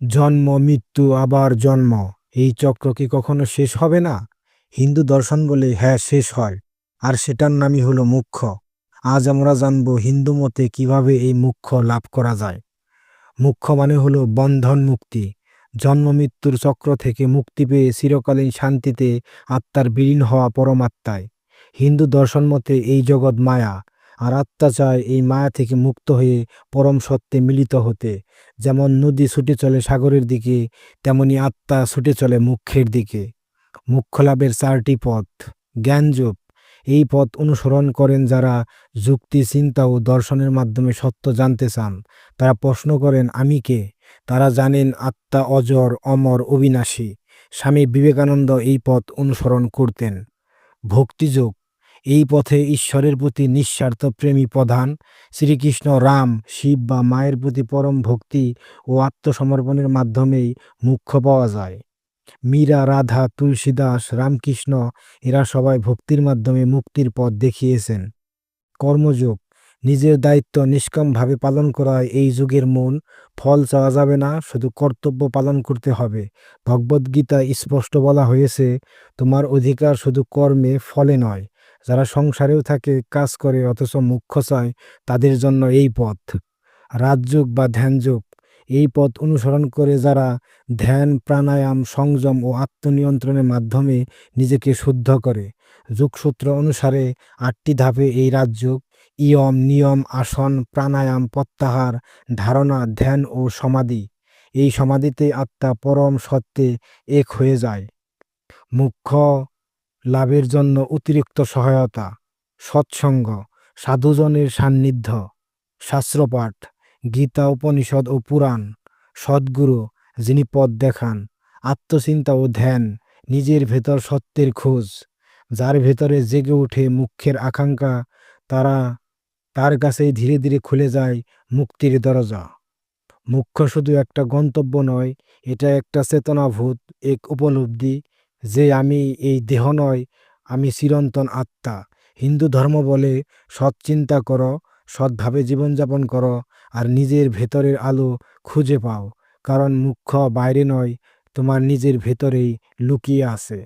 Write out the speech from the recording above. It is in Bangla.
জন্ম, মৃত্যু, আবার জন্ম। এই চক্র কি কখনো শেষ হবে না? হিন্দু দর্শন বলে হ্যাঁ শেষ হয়। আর সেটার নামই হলো মুখ্য। আজ আমরা জানব হিন্দু মতে কীভাবে এই মুখ্য লাভ করা যায়। মুখ্য মানে হলো বন্ধন মুক্তি। জন্ম, মৃত্যুর চক্র থেকে মুক্তি পেয়ে চিরকালীন শান্তিতে আত্মার বিলীন হওয়া পরমাত্মায় হিন্দু দর্শন মতে এই জগৎ মায়া। আর আত্মা চায় এই মায়া থেকে মুক্ত হয়ে পরম সত্যে মিলিত হতে। যেমন নদী ছুটে চলে সাগরের দিকে, তেমনি আত্মা ছুটে চলে মুখ্যের দিকে। মুখ্য লাভের চারটি পথ। জ্ঞানযোগ। এই পথ অনুসরণ করেন যারা যুক্তি, চিন্তা ও দর্শনের মাধ্যমে সত্য জানতে চান। তারা প্রশ্ন করেন, আমি কে? তারা জানেন, আত্মা অজর, অমর, অবিনাশী। স্বামী বিবেকানন্দ এই পথ অনুসরণ করতেন। ভক্তিযোগ। এই পথে ঈশ্বরের প্রতি নিঃস্বার্থ প্রেমী প্রধান। শ্রীকৃষ্ণ রাম, শিব বা মায়ের প্রতি পরম ভক্তি ও আত্মসমর্পণের মাধ্যমেই মুখ্য পাওয়া যায়। মীরা, রাধা, তুলসীদাস, রামকৃষ্ণ এরা সবাই ভক্তির মাধ্যমে মুক্তির পথ দেখিয়েছেন। কর্মযোগ, নিজের দায়িত্ব নিষ্কামভাবে পালন করা এই যুগের মূল ফল চাওয়া যাবে না, শুধু কর্তব্য পালন করতে হবে। ভগবদ্গীতা স্পষ্ট বলা হয়েছে, তোমার অধিকার শুধু কর্মে ফলে নয় যারা সংসারেও থাকে, কাজ করে, অথচ মুখ্য চায়, তাদের জন্য এই পথ। রাজযোগ বা ধ্যানযোগ, এই পথ অনুসরণ করে যারা ধ্যান, প্রাণায়াম, সংযম ও আত্মনিয়ন্ত্রণের মাধ্যমে নিজেকে শুদ্ধ করে। যোগসূত্র অনুসারে আটটি ধাপে এই রাজযোগ, ইয়ম, নিয়ম, আসন, প্রাণায়াম, প্রত্যাহার, ধারণা, ধ্যান ও সমাধি। এই সমাধিতে আত্মা পরম সত্যে এক হয়ে যায়। মুখ্য লাভের জন্য অতিরিক্ত সহায়তা, সৎসঙ্গ, সাধুজনের সান্নিধ্য, শাস্ত্রপাঠ, গীতা, উপনিষদ ও পুরাণ, সদ্গুরু, যিনি পথ দেখান, আত্মচিন্তা ও ধ্যান, নিজের ভেতর সত্যের খোঁজ, যার ভেতরে জেগে ওঠে মুখ্যের আকাঙ্ক্ষা, তারা তার কাছেই ধীরে ধীরে খুলে যায় মুক্তির দরজা। মুখ্য শুধু একটা গন্তব্য নয়, এটা একটা চেতনাভূত, এক উপলব্ধি যে আমি এই দেহ নয়, আমি চিরন্তন আত্মা। হিন্দু ধর্ম বলে, সৎ চিন্তা করো, সৎভাবে জীবনযাপন করো আর নিজের ভেতরের আলো খুঁজে পাও। কারণ মুখ্য বাইরে নয়, তোমার নিজের ভেতরেই লুকিয়ে আছে।